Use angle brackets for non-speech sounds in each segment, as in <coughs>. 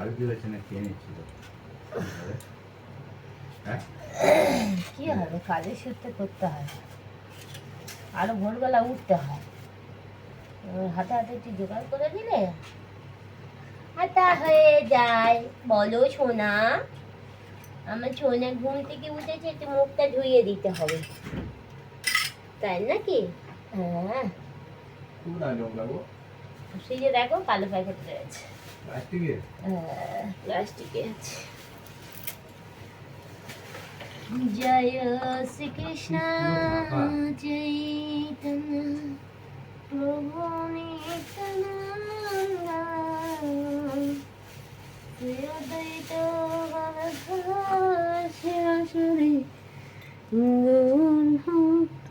আলু দিয়েছে না নিচ্ছিল কি হবে করতে হয় আরও ভোরবেলা উঠতে হয় হাতে হাতে একটু জোগাড় করে দিলে হাতা হয়ে যায় বলো সোনা আমার সোনা ঘুম থেকে উঠেছে, একটু মুখটা ধুইয়ে দিতে হবে। তাই নাকি? হ্যাঁ। দেখো। কালো প্যাকেট রয়েছে। হ্যাঁ, প্লাস্টিকে আছে। জয় শ্রীকৃষ্ণ চৈতন্য প্রভু নিত্যানন্দ। শিবাসুরি গৌরভক্তবৃন্দ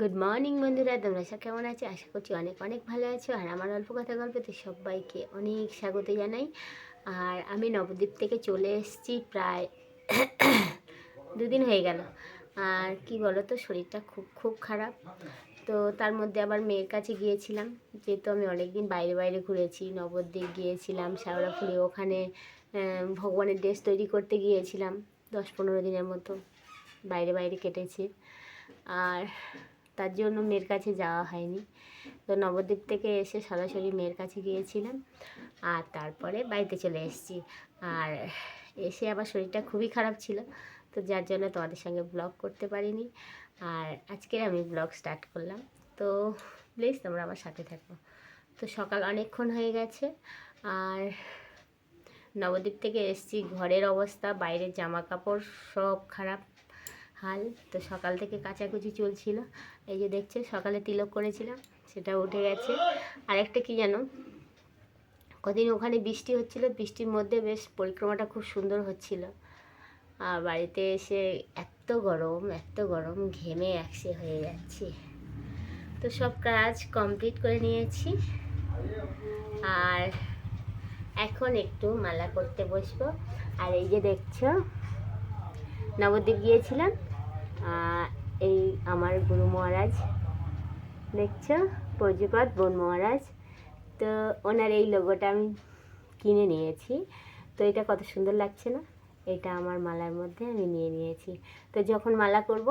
Good morning বন্ধুরা। তোমরা সব কেমন আছো? আশা করছি অনেক অনেক ভালো আছো। আর আমার অল্প কথা গল্পতে সবাইকে অনেক স্বাগত জানাই। আর আমি নবদ্বীপ থেকে চলে এসেছি প্রায় <coughs> দুদিন হয়ে গেল। আর কি বলো তো শরীরটা খুব খুব খারাপ। তো তার মধ্যে আবার মেয়ের কাছে গিয়েছিলাম। যেহেতু আমি অনেকদিন বাইরে বাইরে ঘুরেছি, নবদ্বীপ গিয়েছিলাম শ্যাওড়াফুলি ওখানে ভগবানের ড্রেস তৈরি করতে গিয়েছিলাম। দশ পনেরো দিনের মতো বাইরে বাইরে কেটেছে। আর তার জন্য মেয়ের কাছে যাওয়া হয়নি। তো নবদ্বীপ থেকে এসে সরাসরি মেয়ের কাছে গিয়েছিলাম আর তারপরে বাড়িতে চলে এসেছি। আর এসে আবার শরীরটা খুবই খারাপ ছিল, তো যার জন্য তোমাদের সঙ্গে ব্লগ করতে পারিনি। আর আজকে আমি ব্লগ স্টার্ট করলাম। তো প্লিজ তোমরা আমার সাথে থাকো। তো সকাল অনেকক্ষণ হয়ে গেছে আর নবদ্বীপ থেকে এসেছি। ঘরের অবস্থা, বাইরের জামা কাপড় সব খারাপ। হাল। তো সকাল থেকে কাচাকুচি চলছিল। এই যে দেখছ, সকালে তিলক করেছিলাম, সেটা উঠে গেছে। আর একটা কি জানো? কদিন ওখানে বৃষ্টি হচ্ছিল, বৃষ্টির মধ্যে বেশ পরিক্রমাটা খুব সুন্দর হচ্ছিল। আর বাড়িতে এসে এত গরম এত গরম, ঘেমে একসে হয়ে যাচ্ছি। তো সব কাজ কমপ্লিট করে নিয়েছি। আর এখন একটু মালা করতে বসবো। আর এই যে দেখছ, নবদ্বীপ গিয়েছিলাম এই আমার গুরু মহারাজ, দেখছ? পর্যপাত বন মহারাজ। তো ওনার এই লোগোটা আমি কিনে নিয়েছি। তো এটা কত সুন্দর লাগছে না? এটা আমার মালার মধ্যে আমি নিয়ে নিয়েছি। তো যখন মালা করব,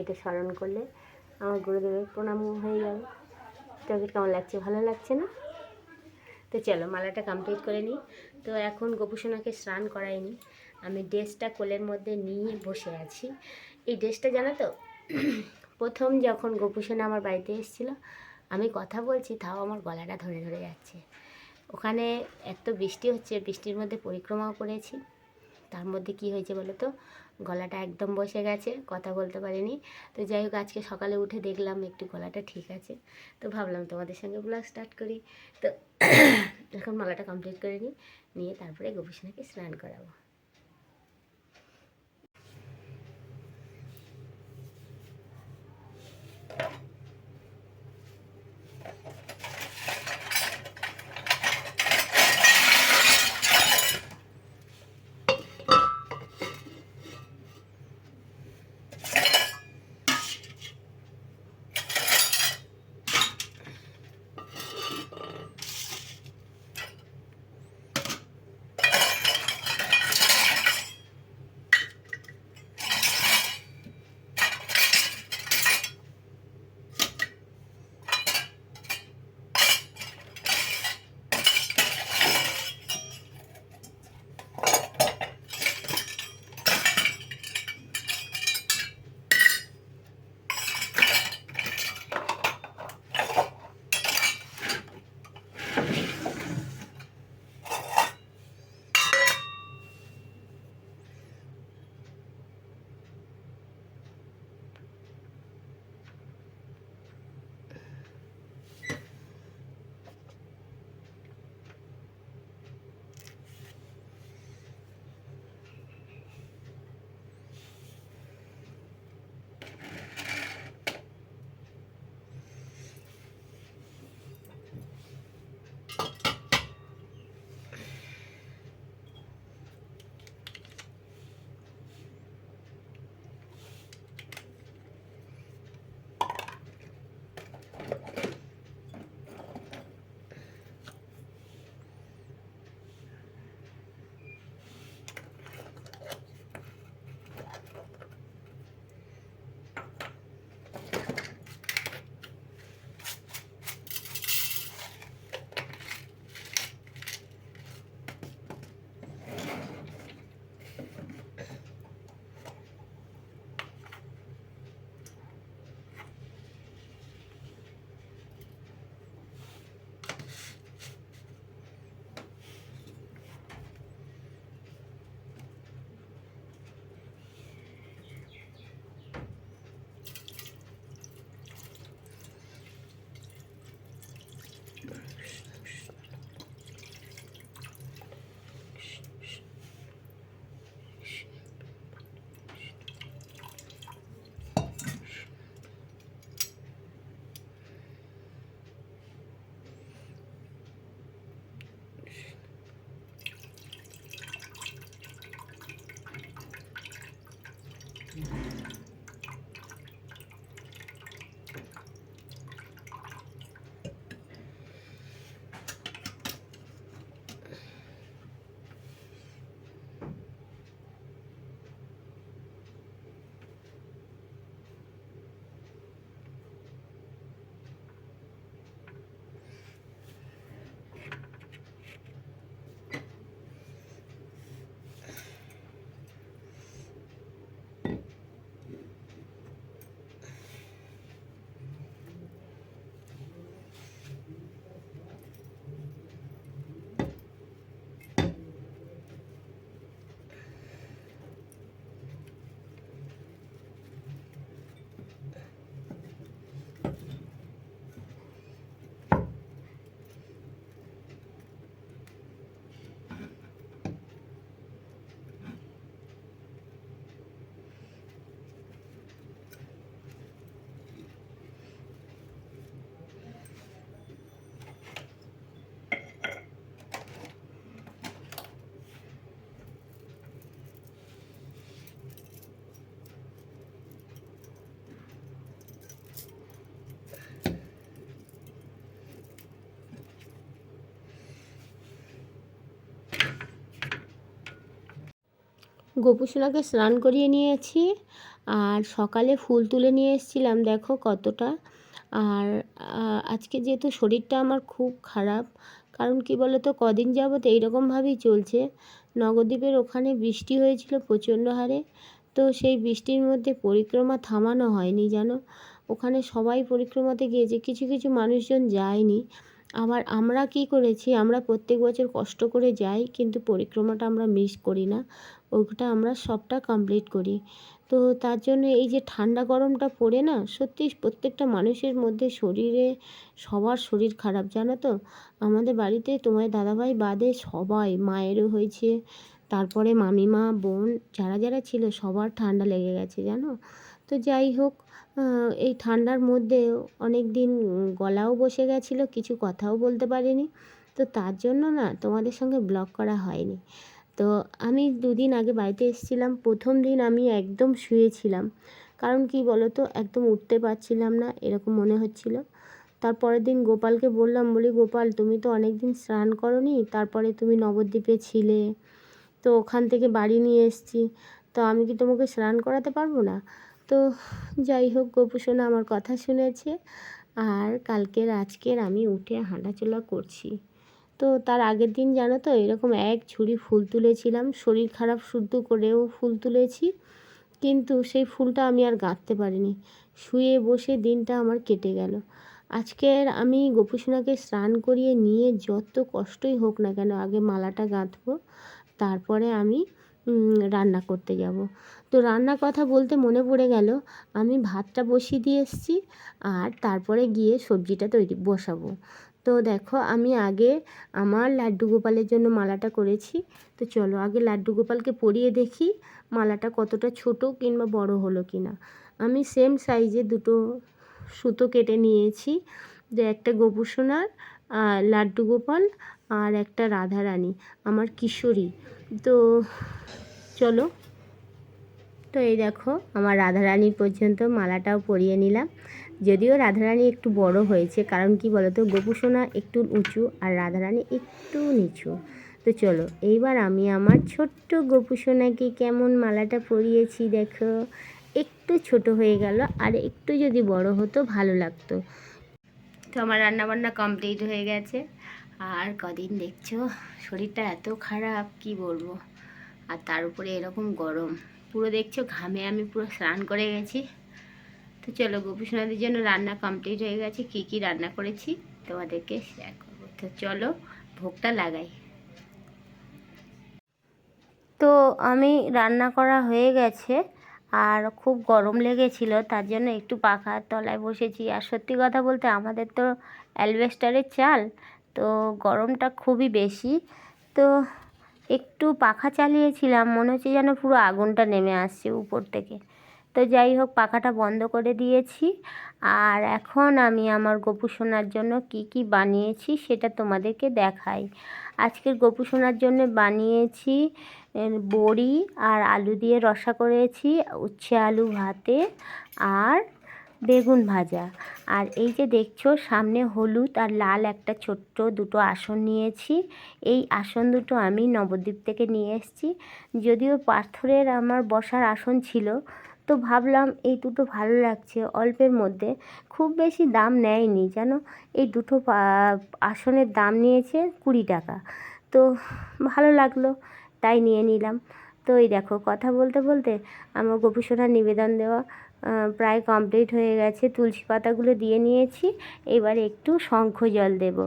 এটা স্মরণ করলে আমার গুরুদেবের প্রণাম হয়ে যাবে। তো কেমন লাগছে? ভালো লাগছে না? তো চলো, মালাটা কমপ্লিট করে নিই। তো এখন গোপুসোনাকে স্নান করাইনি। আমি ড্রেসটা কোলের মধ্যে নিয়ে বসে আছি। এই ড্রেসটা জানো তো? প্রথম যখন গোপুসোনা আমার বাড়িতে এসেছিল, আমি কথা বলছি, তাও আমার গলাটা ধরে ধরে যাচ্ছে। ওখানে এত বৃষ্টি হচ্ছে, বৃষ্টির মধ্যে পরিক্রমাও করেছি। তার মধ্যে কি হয়েছে বলো তো? গলাটা একদম বসে গেছে, কথা বলতে পারিনি। তো যাই হোক, আজকে সকালে উঠে দেখলাম একটু গলাটা ঠিক আছে। তো ভাবলাম তোমাদের সঙ্গে ব্লগ স্টার্ট করি। তো এখন মালাটা কমপ্লিট করে নিই, নিয়ে তারপরে গোপীসোনাকে স্নান করাবো। গোপুসোনাকে স্নান করিয়ে নিয়েছি আর সকালে ফুল তুলে নিয়ে এসেছিলাম, দেখো কতটা। আর আজকে যেহেতু শরীরটা আমার খুব খারাপ, কারণ কি বলো তো কদিন যাবত এইরকমভাবেই চলছে। নবদ্বীপের ওখানে বৃষ্টি হয়েছিল প্রচণ্ড হারে, তো সেই বৃষ্টির মধ্যে পরিক্রমা থামানো হয়নি, জানো। ওখানে সবাই পরিক্রমাতে গিয়েছে, কিছু কিছু মানুষজন যায়নি। আবার আমরা কি করেছি? আমরা প্রত্যেক বছর কষ্ট করে যাই, কিন্তু পরিক্রমাটা আমরা মিস করি না। ওটা আমরা সবটা কমপ্লিট করি। তো তার জন্য এই যে ঠান্ডা গরমটা পড়ে না, সত্যি প্রত্যেকটা মানুষের মধ্যে শরীরে, সবার শরীর খারাপ, জানো তো? আমাদের বাড়িতে তোমার দাদাভাই বাদে সবাই, মায়েরও হয়েছে, তারপরে মামিমা, বোন, যারা যারা ছিল সবার ঠান্ডা লেগে গেছে, জানো? তো যাই হোক এই ঠান্ডার মধ্যে অনেক দিন গলাও বসে গেছিল, কিছু কথাও বলতে পারিনি। তো তার জন্য না তোমাদের সঙ্গে ব্লগ করা হয়নি। তো আমি দুদিন আগে বাড়িতে এসেছিলাম, প্রথম দিন আমি একদম শুয়েছিলাম। কারণ কি বলো তো একদম উঠতে পারছিলাম না, এরকম মনে হচ্ছিল। তারপরের দিন গোপালকে বললাম, বলি, গোপাল, তুমি তো অনেক দিন স্নান করনি, তারপরে তুমি নবদ্বীপে ছিলে, তো ওখান থেকে বাড়ি নিয়ে এসেছি, তো আমি কি তোমাকে স্নান করাতে পারব না? তো যাই হোক গোপুসোনা আমার কথা শুনেছে। আর কালকের, আজকের আমি উঠে হাঁটাচলা করছি। তো তার আগের দিন জানো তো, এরকম এক ঝুড়ি ফুল তুলেছিলাম। শরীর খারাপ শুদ্ধ করেও ফুল তুলেছি। কিন্তু সেই ফুলটা আমি আর গাঁথতে পারিনি। শুয়ে বসে দিনটা আমার কেটে গেল। আজকের আমি গোপুসোনাকে স্নান করিয়ে নিয়ে যত কষ্টই হোক না কেন, আগে মালাটা গাঁথবো। তারপরে আমি রান্না করতে যাব। তো রান্নার কথা বলতে মনে পড়ে গেল, আমি ভাতটা বসিয়ে দিয়ে এসেছি আর তারপরে গিয়ে সবজিটা তৈরি, বসাবো। তো দেখো, আমি আগে আমার লাড্ডু গোপালের জন্য মালাটা করেছি। তো চলো, আগে লাড্ডু গোপালকে পরিয়ে দেখি মালাটা কতটা ছোট কিংবা বড় হলো কি না আমি সেম সাইজে দুটো সুতো কেটে নিয়েছি, যে একটা গোপুসোনার আর লাড্ডু গোপাল আর একটা রাধারানী, আমার কিশোরী। তো চলো। তো এই দেখো, আমার রাধারানী পর্যন্ত মালাটাও পরিয়ে নিলাম। যদিও রাধারানী একটু বড় হয়েছে, কারণ কি বলো তো গোপুসোনা একটু উঁচু আর রাধারানী একটু নিচু। তো চলো, এইবার আমি আমার ছোট্ট গোপুসোনাকে কেমন মালাটা পরিয়েছি দেখো। একটু ছোট হয়ে গেল আর একটু যদি বড় হতো, ভালো লাগতো। তো আমার রান্নাবান্না কমপ্লিট হয়ে গেছে। আর কদিন দেখছ? শরীরটা এত খারাপ, কি বলব? আর তার উপরে এরকম গরম। পুরো দেখছ, ঘামে আমি পুরো স্নান করে গেছি। তো চলো, গোপীসোনাদের জন্য রান্না কমপ্লিট হয়ে গেছে। কী কী রান্না করেছি তোমাদেরকে শেয়ার করব। তো চলো, ভোগটা লাগাই। তো আমি রান্না করা হয়ে গেছে, আর খুব গরম লেগেছিল, তার জন্য একটু পাখার তলায় বসেছি। আর সত্যি কথা বলতে আমাদের তো অ্যালবেস্টারের চাল তো গরমটা খুবই বেশি। তো একটু পাখা চালিয়েছিলাম, মনে হচ্ছে যেন পুরো আগুনটা নেমে আসছে উপর থেকে। তো যাই হোক, পাখাটা বন্ধ করে দিয়েছি। আর এখন আমি আমার গোপু জন্য কি কি বানিয়েছি সেটা তোমাদেরকে দেখাই। আজকের গোপু সোনার জন্য বানিয়েছি বড়ি আর আলু দিয়ে রসা করেছি, উচ্ছে আলু ভাতে আর বেগুন ভাজা। আর এই যে দেখছ, সামনে হলুদ আর লাল একটা ছোট্ট দুটো আসন নিয়েছি। এই আসন দুটো আমি নবদ্বীপ থেকে নিয়ে এসেছি। যদিও পাথরের আমার বসার আসন ছিল, তো ভাবলাম এই দুটো ভালো লাগছে, অল্পের মধ্যে। খুব বেশি দাম নেয়নি, জানো? এই দুটো আসনের দাম নিয়েছে কুড়ি টাকা। তো ভালো লাগল, তাই নিয়ে নিলাম। তো এই দেখো, কথা বলতে বলতে আমার গোপীসোনার নিবেদন দেওয়া প্রায় কমপ্লিট হয়ে গেছে। তুলসী পাতাগুলো দিয়ে নিয়েছি। এবার একটু শঙ্খ জল দেব।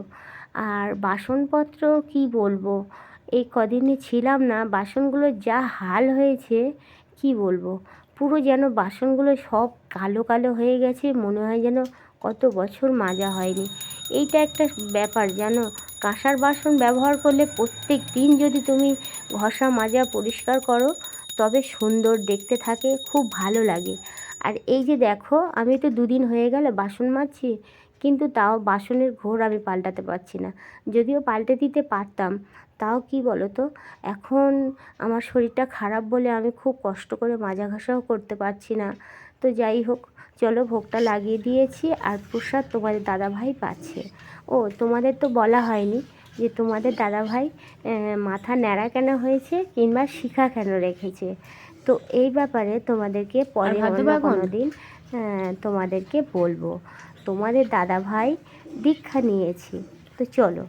আর বাসনপত্র কি বলব? এই কদিনে ছিলাম না। বাসনগুলো যা হাল হয়েছে, কি বলব? পুরো যেন বাসনগুলো সব কালো কালো হয়ে গেছে। মনে হয় যেন কত বছর মাজা হয়নি। এইটা একটা ব্যাপার জানো? কাঁসার বাসন ব্যবহার করলে প্রত্যেক দিন যদি তুমি ঘষা মাজা পরিষ্কার করো, তবে সুন্দর দেখতে থাকে, খুব ভালো লাগে। আর এই যে দেখো, আমি তো দুদিন হয়ে গেল বাসন মাজছি, কিন্তু তাও বাসনের ঘোর আমি পাল্টাতে পারছি না। যদিও পাল্টে দিতে পারতাম, তাও কি বলো তো এখন আমার শরীরটা খারাপ বলে আমি খুব কষ্ট করে মাজা ঘষাও করতে পারছি না। তো যাই হোক, চলো ভোগটা লাগিয়ে দিয়েছি আর প্রসাদ তোমাদের দাদাভাই পাচ্ছে। ও, তোমাদের তো বলা হয়নি যে তোমাদের দাদাভাই মাথা ন্যাড়া কেন হয়েছে কিংবা শিখা কেন রেখেছে। তো এই ব্যাপারে তোমাদেরকে পরে? কোনো দিন তোমাদেরকে বলব। তোমাদের দাদাভাই দীক্ষা নিয়েছি। তো চলো।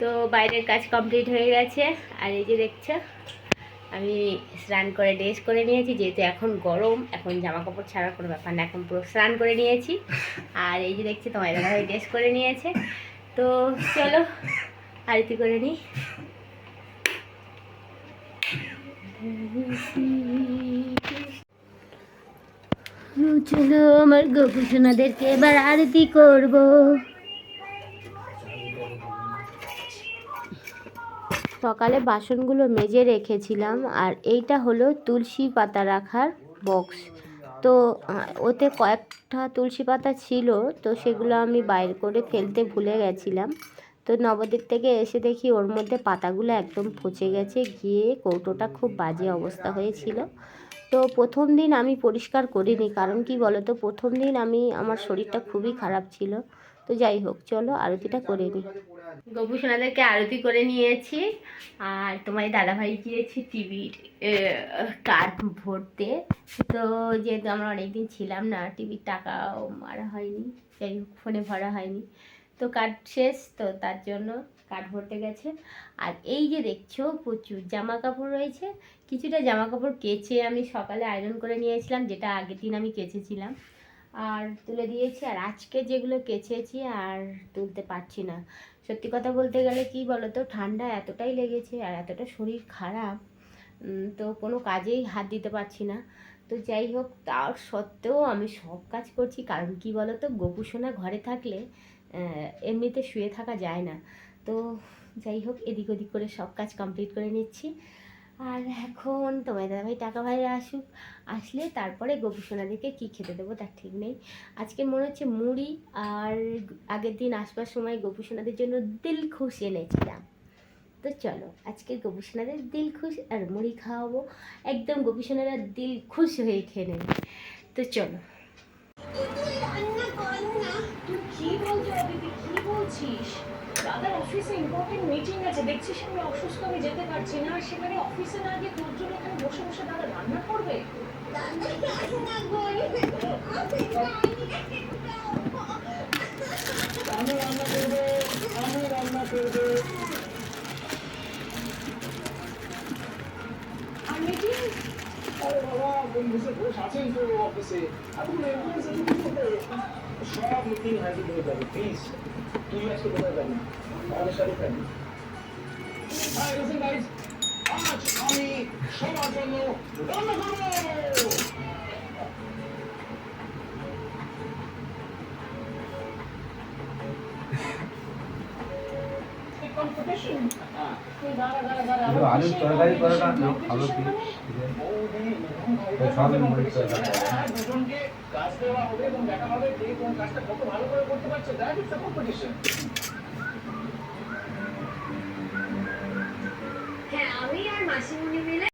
তো বাইরের কাজ কমপ্লিট হয়ে গেছে। আর এই যে দেখছ আমি স্নান করে ড্রেস করে নিয়েছি। যেহেতু এখন গরম এখন জামা কাপড় ছাড়ার কোনো ব্যাপার না এখন পুরো স্নান করে নিয়েছি। আর এই যে দেখছি তোমার দাদাভাই ড্রেস করে নিয়েছে। তো চলো আরতি করে নিই। চলো আমার গোপুসোনাদেরকে এবার আরতি করব। সকালে বাসনগুলো মেজে রেখেছিলাম, আর এইটা হলো তুলসী পাতা রাখার বক্স। তো ওতে কয়েকটা তুলসী পাতা ছিল, তো সেগুলো আমি বাইর করে ফেলতে ভুলে গেছিলাম। তো নবদ্বীপ থেকে এসে দেখি ওর মধ্যে পাতাগুলো একদম পচে গেছে। গিয়ে কৌটোটা খুব বাজে অবস্থা হয়েছিল। তো প্রথম দিন আমি পরিষ্কার করিনি, কারণ কি বলো তো প্রথম দিন আমি, আমার শরীরটা খুবই খারাপ ছিল। তো যাই হোক, চলো আরতিটা করে নিই। গপু সোনাদেরকে আরতি করে নিয়েছি, আর তোমার দাদাভাই গিয়েছি টিভির কার্ড ভরতে। তো যেহেতু আমরা অনেকদিন ছিলাম না, টিভির টাকাও মারা হয়নি, যাই হোক, ফোনে ভরা হয়নি। তো কার্ড শেষ, তো তার জন্য কার্ড ভরতে গেছে। আর এই যে দেখছ, প্রচুর জামা কাপড় রয়েছে। কিছুটা জামা কাপড় কেচে আমি সকালে আয়রন করে নিয়েছিলাম, যেটা আগের দিন আমি কেচেছিলাম। আর তুলে দিয়েছি, আর আজকে যেগুলো কেচেছি আর তুলতে পারছি না। সত্যি কথা বলতে গেলে কি বলো তো ঠান্ডা এতটাই লেগেছে আর এতটা শরীর খারাপ তো কোনো কাজেই হাত দিতে পারছি না। তো যাই হোক, তার সত্ত্বেও আমি সব কাজ করছি, কারণ কি বলো তো গোপুসোনা ঘরে থাকলে এমনিতে শুয়ে থাকা যায় না। তো যাই হোক, এদিক ওদিক করে সব কাজ কমপ্লিট করে নিচ্ছি। আর এখন তোমার দাদাভাই টাকা ভাইরা আসুক, আসলে তারপরে গোপুসোনাদেরকে কী খেতে দেবো তার ঠিক নেই। আজকে মনে হচ্ছে মুড়ি আর আগের দিন আসবার সময় গোপুসোনাদের জন্য দিল খুশ এনেছিলাম। তো চলো, আজকে গোপুসোনাদের দিল খুশ আর মুড়ি খাওয়াবো। একদম গোপুসোনারা দিল খুশ হয়ে খেয়ে নেবে। তো চলো। কি বলছো অদিতি কি বলছিস? দাদার অফিসে ইম্পর্টেন্ট মিটিং আছে, দেখছিস আমি অসুস্থ, আমি যেতে পারছি না সেখানে অফিসে না গিয়ে তোর জন্য এখানে বসে বসে দাদা রান্না করবে? আমি রান্না রান্না আর বাবা বন্ধুসে বসে আছেন তো অফিসে এখন সব মিটিং হাজি হয়ে যাবে প্লিজ তুই আজকে কোথায় যাবি আমাদের সাথে থাকবি হাই লিসেন গাইস আজ আমি সবার জন্য রান্না করব আলুর তরকারি করাটা লোক ভালো কি তো সব তরকারি হ্যাঁ আমি আর মাসিমণি মিলে